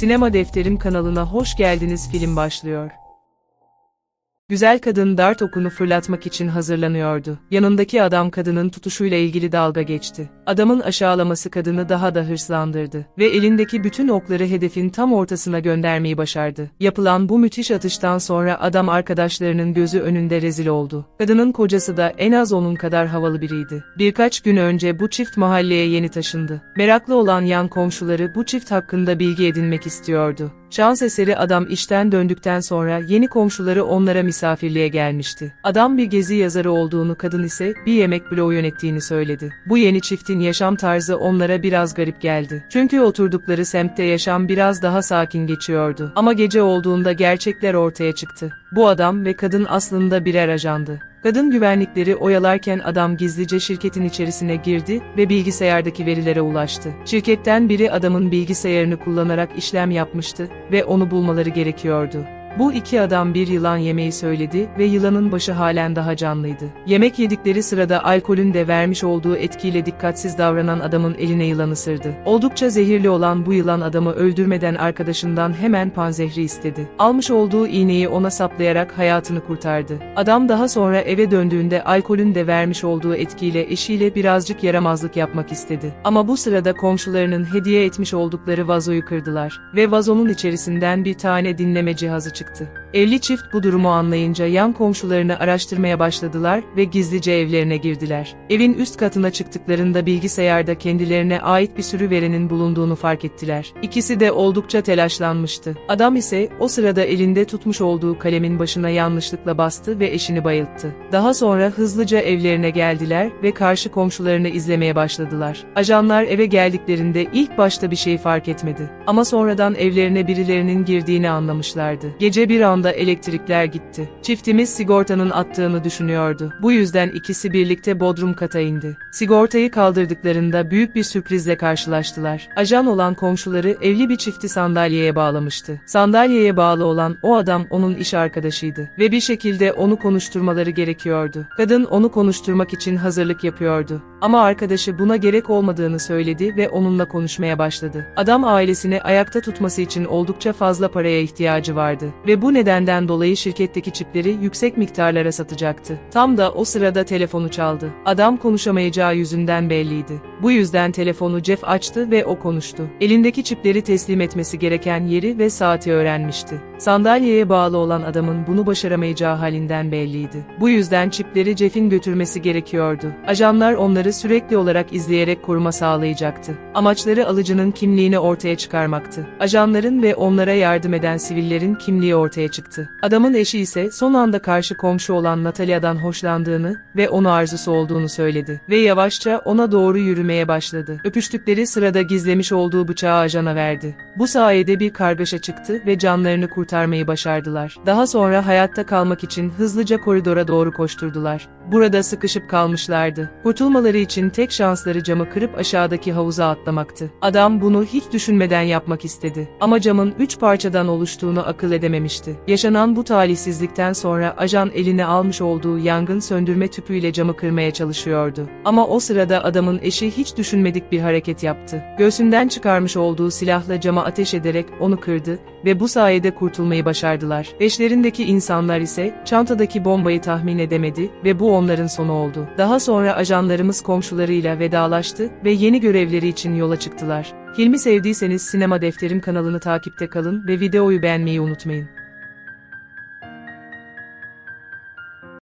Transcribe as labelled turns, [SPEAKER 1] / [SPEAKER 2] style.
[SPEAKER 1] Sinema Defterim kanalına hoş geldiniz film başlıyor. Güzel kadın dart okunu fırlatmak için hazırlanıyordu. Yanındaki adam kadının tutuşuyla ilgili dalga geçti. Adamın aşağılaması kadını daha da hırslandırdı ve elindeki bütün okları hedefin tam ortasına göndermeyi başardı. Yapılan bu müthiş atıştan sonra adam arkadaşlarının gözü önünde rezil oldu. Kadının kocası da en az onun kadar havalı biriydi. Birkaç gün önce bu çift mahalleye yeni taşındı. Meraklı olan yan komşuları bu çift hakkında bilgi edinmek istiyordu. Şans eseri adam işten döndükten sonra yeni komşuları onlara misafirliğe gelmişti. Adam bir gezi yazarı olduğunu kadın ise bir yemek bloğu yönettiğini söyledi. Bu yeni çiftin yaşam tarzı onlara biraz garip geldi. Çünkü oturdukları semtte yaşam biraz daha sakin geçiyordu. Ama gece olduğunda gerçekler ortaya çıktı. Bu adam ve kadın aslında birer ajandı. Kadın güvenlikleri oyalarken adam gizlice şirketin içerisine girdi ve bilgisayardaki verilere ulaştı. Şirketten biri adamın bilgisayarını kullanarak işlem yapmıştı ve onu bulmaları gerekiyordu. Bu iki adam bir yılan yemeği söyledi ve yılanın başı halen daha canlıydı. Yemek yedikleri sırada alkolün de vermiş olduğu etkiyle dikkatsiz davranan adamın eline yılan ısırdı. Oldukça zehirli olan bu yılan adamı öldürmeden arkadaşından hemen panzehri istedi. Almış olduğu iğneyi ona saplayarak hayatını kurtardı. Adam daha sonra eve döndüğünde alkolün de vermiş olduğu etkiyle eşiyle birazcık yaramazlık yapmak istedi. Ama bu sırada komşularının hediye etmiş oldukları vazoyu kırdılar ve vazonun içerisinden bir tane dinleme cihazı çıktı çıktı. Evli çift bu durumu anlayınca yan komşularını araştırmaya başladılar ve gizlice evlerine girdiler. Evin üst katına çıktıklarında bilgisayarda kendilerine ait bir sürü verinin bulunduğunu fark ettiler. İkisi de oldukça telaşlanmıştı. Adam ise o sırada elinde tutmuş olduğu kalemin başına yanlışlıkla bastı ve eşini bayılttı. Daha sonra hızlıca evlerine geldiler ve karşı komşularını izlemeye başladılar. Ajanlar eve geldiklerinde ilk başta bir şey fark etmedi. Ama sonradan evlerine birilerinin girdiğini anlamışlardı. Gece bir anda elektrikler gitti. Çiftimiz sigortanın attığını düşünüyordu. Bu yüzden ikisi birlikte bodrum kata indi. Sigortayı kaldırdıklarında büyük bir sürprizle karşılaştılar. Ajan olan komşuları evli bir çifti sandalyeye bağlamıştı. Sandalyeye bağlı olan o adam onun iş arkadaşıydı ve bir şekilde onu konuşturmaları gerekiyordu. Kadın onu konuşturmak için hazırlık yapıyordu. Ama arkadaşı buna gerek olmadığını söyledi ve onunla konuşmaya başladı. Adam ailesini ayakta tutması için oldukça fazla paraya ihtiyacı vardı ve bu nedenden dolayı şirketteki çipleri yüksek miktarlara satacaktı. Tam da o sırada telefonu çaldı. Adam konuşamayacağı yüzünden belliydi. Bu yüzden telefonu Jeff açtı ve o konuştu. Elindeki çipleri teslim etmesi gereken yeri ve saati öğrenmişti. Sandalyeye bağlı olan adamın bunu başaramayacağı halinden belliydi. Bu yüzden çipleri Jeff'in götürmesi gerekiyordu. Ajanlar onları sürekli olarak izleyerek koruma sağlayacaktı. Amaçları alıcının kimliğini ortaya çıkarmaktı. Ajanların ve onlara yardım eden sivillerin kimliği ortaya çıktı. Adamın eşi ise son anda karşı komşu olan Natalia'dan hoşlandığını ve onu arzusu olduğunu söyledi ve yavaşça ona doğru yürümeye başladı. Öpüştükleri sırada gizlemiş olduğu bıçağı ajana verdi. Bu sayede bir kargaşa çıktı ve canlarını kurtarmayı başardılar. Daha sonra hayatta kalmak için hızlıca koridora doğru koşturdular. Burada sıkışıp kalmışlardı. Kurtulmaları için tek şansları camı kırıp aşağıdaki havuza atlamaktı. Adam bunu hiç düşünmeden yapmak istedi. Ama camın üç parçadan oluştuğunu akıl edememişti. Yaşanan bu talihsizlikten sonra ajan eline almış olduğu yangın söndürme tüpüyle camı kırmaya çalışıyordu. Ama o sırada adamın eşi hiç düşünmedik bir hareket yaptı. Göğsünden çıkarmış olduğu silahla cama ateş ederek onu kırdı ve bu sayede kurtulmayı başardılar. Eşlerindeki insanlar ise çantadaki bombayı tahmin edemedi ve bu onların sonu oldu. Daha sonra ajanlarımız komşularıyla vedalaştı ve yeni görevleri için yola çıktılar. Filmi sevdiyseniz Sinema Defterim kanalını takipte kalın ve videoyu beğenmeyi unutmayın.